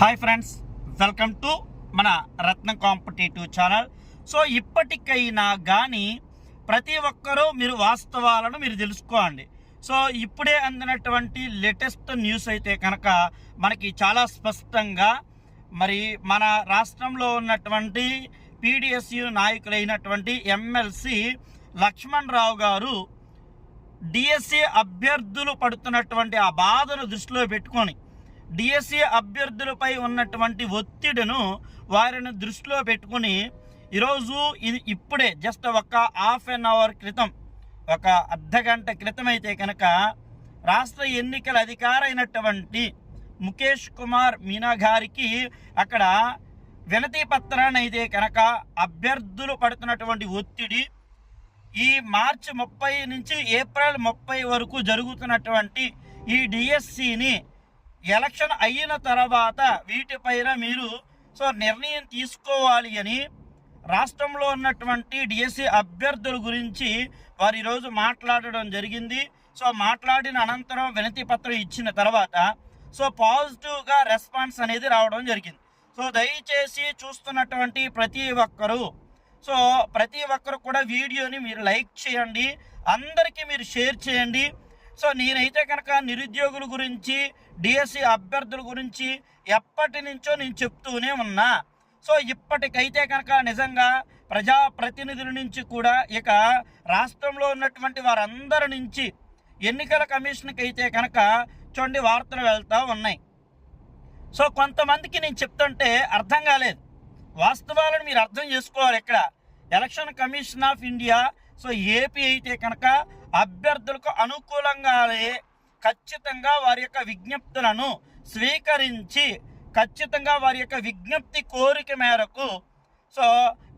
Hi friends welcome to మన రత్న competitive channel so ఇప్పటికైనా కానీ ప్రతి ఒక్కరూ మీరు వాస్తవాలను మీరు తెలుసుకోండి. సో ఇప్పుడే అందినటువంటి లేటెస్ట్ న్యూస్ అయితే కనుక మనకి చాలా స్పష్టంగా మరి మన రాష్ట్రంలో ఉన్నటువంటి పీడిఎస్యు నాయకులైనటువంటి ఎమ్మెల్సీ లక్ష్మణ్ రావు గారు డిఎస్సి అభ్యర్థులు పడుతున్నటువంటి ఆ బాధను దృష్టిలో పెట్టుకొని డిఎస్సి అభ్యర్థులపై ఉన్నటువంటి ఒత్తిడిను వారిని దృష్టిలో పెట్టుకుని ఈరోజు ఇది ఇప్పుడే జస్ట్ ఒక హాఫ్ అన్ అవర్ క్రితం ఒక అర్ధ గంట క్రితం అయితే కనుక రాష్ట్ర ఎన్నికల అధికారైనటువంటి ముఖేష్ కుమార్ మీనా గారికి అక్కడ వినతి పత్రాన్ని అయితే కనుక అభ్యర్థులు పడుతున్నటువంటి ఒత్తిడి ఈ మార్చి ముప్పై నుంచి ఏప్రిల్ ముప్పై వరకు జరుగుతున్నటువంటి ఈ డిఎస్సిని ఎలక్షన్ అయిన తర్వాత వీటిపైన మీరు సో నిర్ణయం తీసుకోవాలి అని రాష్ట్రంలో ఉన్నటువంటి డిఎస్సి అభ్యర్థుల గురించి వారు ఈరోజు మాట్లాడడం జరిగింది. సో మాట్లాడిన అనంతరం వినతి పత్రం ఇచ్చిన తర్వాత సో పాజిటివ్గా రెస్పాన్స్ అనేది రావడం జరిగింది. సో దయచేసి చూస్తున్నటువంటి ప్రతి ఒక్కరూ సో ప్రతి ఒక్కరు కూడా వీడియోని మీరు లైక్ చేయండి. అందరికీ మీరు షేర్ చేయండి. సో నేనైతే కనుక నిరుద్యోగుల గురించి డిఎస్సి అభ్యర్థుల గురించి ఎప్పటి నుంచో నేను చెప్తూనే ఉన్నా. సో ఇప్పటికైతే కనుక నిజంగా ప్రజాప్రతినిధుల నుంచి కూడా ఇక రాష్ట్రంలో ఉన్నటువంటి వారందరి నుంచి ఎన్నికల కమిషన్కి అయితే కనుక చూడండి వార్తలు వెళ్తూ ఉన్నాయి. సో కొంతమందికి నేను చెప్తుంటే అర్థం కాలేదు. వాస్తవాలను మీరు అర్థం చేసుకోవాలి ఇక్కడ. Election commission of India so AP అయితే కనుక అభ్యర్థులకు అనుకూలంగానే ఖచ్చితంగా వారి యొక్క విజ్ఞప్తులను స్వీకరించి ఖచ్చితంగా వారి యొక్క విజ్ఞప్తి కోరిక మేరకు సో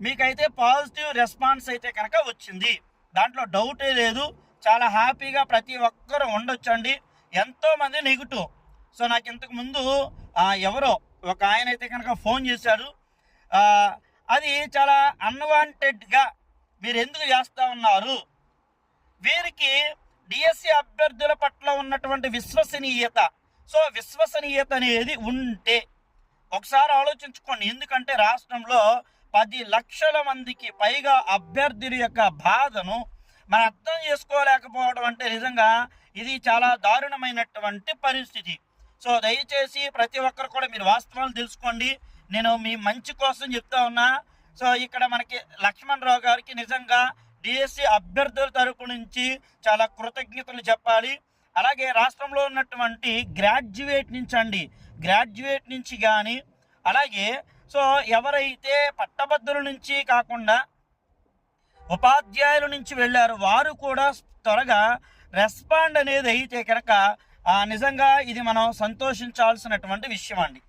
మీకైతే పాజిటివ్ రెస్పాన్స్ అయితే కనుక వచ్చింది. దాంట్లో డౌటే లేదు. చాలా హ్యాపీగా ప్రతి ఒక్కరు ఉండొచ్చండి. ఎంతోమంది నెగిటివ్. సో నాకు ఇంతకు ముందు ఎవరో ఒక ఆయన అయితే కనుక ఫోన్ చేశారు అది చాలా అన్వాంటెడ్గా మీరు ఎందుకు చేస్తూ ఉన్నారు? వీరికి డిఎస్సి అభ్యర్థుల పట్ల ఉన్నటువంటి విశ్వసనీయత. సో విశ్వసనీయత అనేది ఉంటే ఒకసారి ఆలోచించుకోండి. ఎందుకంటే రాష్ట్రంలో పది లక్షల మందికి పైగా అభ్యర్థుల యొక్క బాధను మనం అర్థం చేసుకోలేకపోవడం అంటే నిజంగా ఇది చాలా దారుణమైనటువంటి పరిస్థితి. సో దయచేసి ప్రతి ఒక్కరు కూడా మీరు వాస్తవాలు తెలుసుకోండి. నేను మీ మంచి కోసం చెప్తా ఉన్నా. సో ఇక్కడ మనకి లక్ష్మణ్ రావు గారికి నిజంగా డిఎస్సి అభ్యర్థుల తరపు నుంచి చాలా కృతజ్ఞతలు చెప్పాలి. అలాగే రాష్ట్రంలో ఉన్నటువంటి గ్రాడ్యుయేట్ నుంచి అండి గ్రాడ్యుయేట్ నుంచి కానీ అలాగే సో ఎవరైతే పట్టభద్రుల నుంచి కాకుండా ఉపాధ్యాయుల నుంచి వెళ్ళారు వారు కూడా త్వరగా రెస్పాండ్ అనేది అయితే కనుక నిజంగా ఇది మనం సంతోషించాల్సినటువంటి విషయం అండి.